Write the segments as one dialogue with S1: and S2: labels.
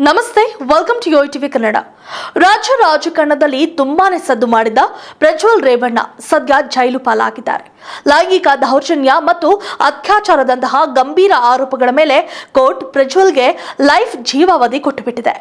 S1: ನಮಸ್ತೆ welcome to Yo TV Kannada ರಾಜ್ಯ ರಾಜಕಾರಣದಲ್ಲಿ ತುಂಬಾನೇ ಸದ್ದು ಮಾಡಿದ ಪ್ರಜ್ವಲ್ ರೇವಣ್ಣ ಸದ್ಯ ಜೈಲು ಪಾಲಾಗಿದ್ದಾರೆ. ಲೈಂಗಿಕ ದೌರ್ಜನ್ಯ ಮತ್ತು ಅತ್ಯಾಚಾರದಂತಹ ಗಂಭೀರ ಆರೋಪಗಳ ಮೇಲೆ ಕೋರ್ಟ್ ಪ್ರಜ್ವಲ್ಗೆ ಲೈಫ್ ಜೀವಾವಧಿ ಕೊಟ್ಟುಬಿಟ್ಟಿದೆ.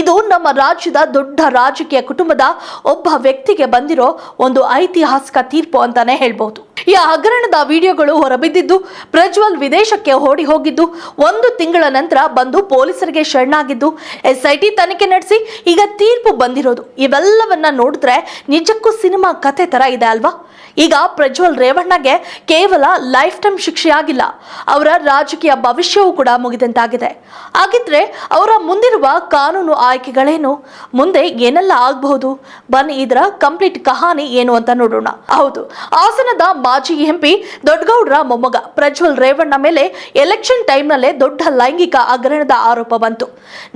S1: ಇದು ನಮ್ಮ ರಾಜ್ಯದ ದೊಡ್ಡ ರಾಜಕೀಯ ಕುಟುಂಬದ ಒಬ್ಬ ವ್ಯಕ್ತಿಗೆ ಬಂದಿರೋ ಒಂದು ಐತಿಹಾಸಿಕ ತೀರ್ಪು ಅಂತಾನೆ ಹೇಳ್ಬಹುದು ಈ ಹಗರಣದ ವಿಡಿಯೋಗಳು ಹೊರಬಿದ್ದಿದ್ದು, ಪ್ರಜ್ವಲ್ ವಿದೇಶಕ್ಕೆ ಓಡಿ ಹೋಗಿದ್ದು, ಒಂದು ತಿಂಗಳ ನಂತರ ಬಂದು ಪೊಲೀಸರಿಗೆ ಶರಣಾಗಿದ್ದು, ಎಸ್ಐಟಿ ತನಿಖೆ ನಡೆಸಿ ಈಗ ತೀರ್ಪು ಬಂದಿರೋದು. ಇವೆಲ್ಲವನ್ನ ನೋಡಿದ್ರೆ ನಿಜಕ್ಕೂ ಸಿನಿಮಾ ಕತೆ ತರ ಇದೆ ಅಲ್ವಾ? ಈಗ ಪ್ರಜ್ವಲ್ ರೇವಣ್ಣಗೆ ಕೇವಲ ಲೈಫ್ ಟೈಮ್ ಶಿಕ್ಷೆಯಾಗಿಲ್ಲ ಅವರ ರಾಜಕೀಯ ಭವಿಷ್ಯವೂ ಕೂಡ ಮುಗಿದಂತಾಗಿದೆ. ಹಾಗಿದ್ರೆ ಅವರ ಮುಂದಿರುವ ಕಾನೂನು ಆಯ್ಕೆಗಳೇನು? ಮುಂದೆ ಏನೆಲ್ಲ ಆಗಬಹುದು? ಬನ್ನಿ, ಇದರ ಕಂಪ್ಲೀಟ್ ಕಹಾನಿ ಏನು ಅಂತ ನೋಡೋಣ. ಹೌದು, ಹಾಸನದ ಮಾಜಿ ಎಂಪಿ ದೊಡ್ಡಗೌಡರ ಮೊಮ್ಮಗ ಪ್ರಜ್ವಲ್ ರೇವಣ್ಣ ಮೇಲೆ ಎಲೆಕ್ಷನ್ ಟೈಮ್ನಲ್ಲೇ ದೊಡ್ಡ ಲೈಂಗಿಕ ಹಗರಣದ ಆರೋಪ ಬಂತು.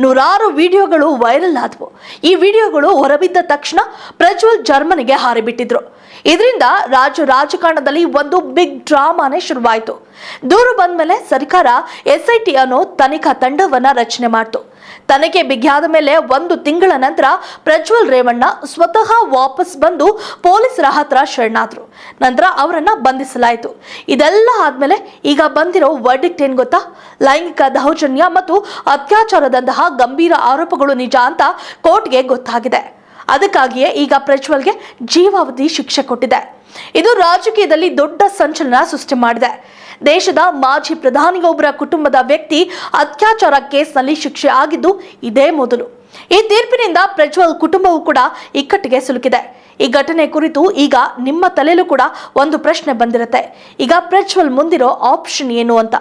S1: ನೂರಾರು ವಿಡಿಯೋಗಳು ವೈರಲ್ ಆದವು. ಈ ವಿಡಿಯೋಗಳು ಹೊರಬಿದ್ದ ತಕ್ಷಣ ಪ್ರಜ್ವಲ್ ಜರ್ಮನಿಗೆ ಹಾರಿಬಿಟ್ಟಿದ್ರು. ಇದರಿಂದ ರಾಜ್ಯ ರಾಜಕಾರಣದಲ್ಲಿ ಒಂದು ಬಿಗ್ ಡ್ರಾಮಾನೇ ಶುರುವಾಯಿತು. ದೂರು ಬಂದ್ಮೇಲೆ ಸರ್ಕಾರ ಎಸ್ಐಟಿ ಅನ್ನೋ ತನಿಖಾ ತಂಡವನ್ನ ರಚನೆ ಮಾಡಿತು. ತನಿಖೆ ಬಿಗಿಯಾದ ಮೇಲೆ ಒಂದು ತಿಂಗಳ ನಂತರ ಪ್ರಜ್ವಲ್ ರೇವಣ್ಣ ಸ್ವತಃ ವಾಪಸ್ ಬಂದು ಪೊಲೀಸರ ಹತ್ರ ಶರಣಾದ್ರು. ನಂತರ ಅವರನ್ನ ಬಂಧಿಸಲಾಯಿತು. ಇದೆಲ್ಲ ಆದ್ಮೇಲೆ ಈಗ ಬಂದಿರೋ ವರ್ಡಿಕ್ಟ್ ಏನ್ ಗೊತ್ತಾ? ಲೈಂಗಿಕ ದೌರ್ಜನ್ಯ ಮತ್ತು ಅತ್ಯಾಚಾರದಂತಹ ಗಂಭೀರ ಆರೋಪಗಳು ನಿಜ ಅಂತ ಕೋರ್ಟ್ಗೆ ಗೊತ್ತಾಗಿದೆ. ಅದಕ್ಕಾಗಿಯೇ ಈಗ ಪ್ರಜ್ವಲ್ಗೆ ಜೀವಾವಧಿ ಶಿಕ್ಷೆ ಕೊಟ್ಟಿದೆ. ಇದು ರಾಜಕೀಯದಲ್ಲಿ ದೊಡ್ಡ ಸಂಚಲನ ಸೃಷ್ಟಿ ಮಾಡಿದೆ. ದೇಶದ ಮಾಜಿ ಪ್ರಧಾನಿಗೊಬ್ಬರ ಕುಟುಂಬದ ವ್ಯಕ್ತಿ ಅತ್ಯಾಚಾರ ಕೇಸ್ನಲ್ಲಿ ಶಿಕ್ಷೆ ಆಗಿದ್ದು ಇದೇ ಮೊದಲು. ಈ ತೀರ್ಪಿನಿಂದ ಪ್ರಜ್ವಲ್ ಕುಟುಂಬವು ಕೂಡ ಇಕ್ಕಟ್ಟಿಗೆ ಸಿಲುಕಿದೆ. ಈ ಘಟನೆ ಕುರಿತು ಈಗ ನಿಮ್ಮ ತಲೆಯಲ್ಲೂ ಕೂಡ ಒಂದು ಪ್ರಶ್ನೆ ಬಂದಿರುತ್ತೆ. ಈಗ ಪ್ರಜ್ವಲ್ ಮುಂದಿರೋ ಆಪ್ಷನ್ ಏನು ಅಂತ.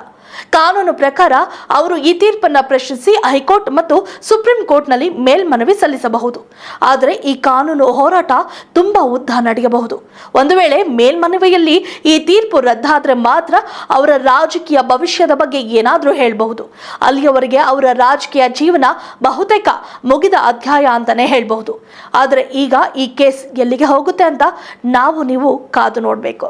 S1: ಕಾನೂನು ಪ್ರಕಾರ ಅವರು ಈ ತೀರ್ಪನ್ನು ಪ್ರಶ್ನಿಸಿ ಹೈಕೋರ್ಟ್ ಮತ್ತು ಸುಪ್ರೀಂ ಕೋರ್ಟ್ನಲ್ಲಿ ಮೇಲ್ಮನವಿ ಸಲ್ಲಿಸಬಹುದು. ಆದರೆ ಈ ಕಾನೂನು ಹೋರಾಟ ತುಂಬಾ ಉದ್ದ ನಡೆಯಬಹುದು. ಒಂದು ವೇಳೆ ಮೇಲ್ಮನವಿಯಲ್ಲಿ ಈ ತೀರ್ಪು ರದ್ದಾದ್ರೆ ಮಾತ್ರ ಅವರ ರಾಜಕೀಯ ಭವಿಷ್ಯದ ಬಗ್ಗೆ ಏನಾದರೂ ಹೇಳಬಹುದು. ಅಲ್ಲಿಯವರೆಗೆ ಅವರ ರಾಜಕೀಯ ಜೀವನ ಬಹುತೇಕ ಮುಗಿದ ಅಧ್ಯಾಯ ಅಂತಾನೆ ಹೇಳಬಹುದು. ಆದರೆ ಈಗ ಈ ಕೇಸ್ ಎಲ್ಲಿಗೆ ಹೋಗುತ್ತೆ ಅಂತ ನಾವು ನೀವು ಕಾದು ನೋಡಬೇಕು.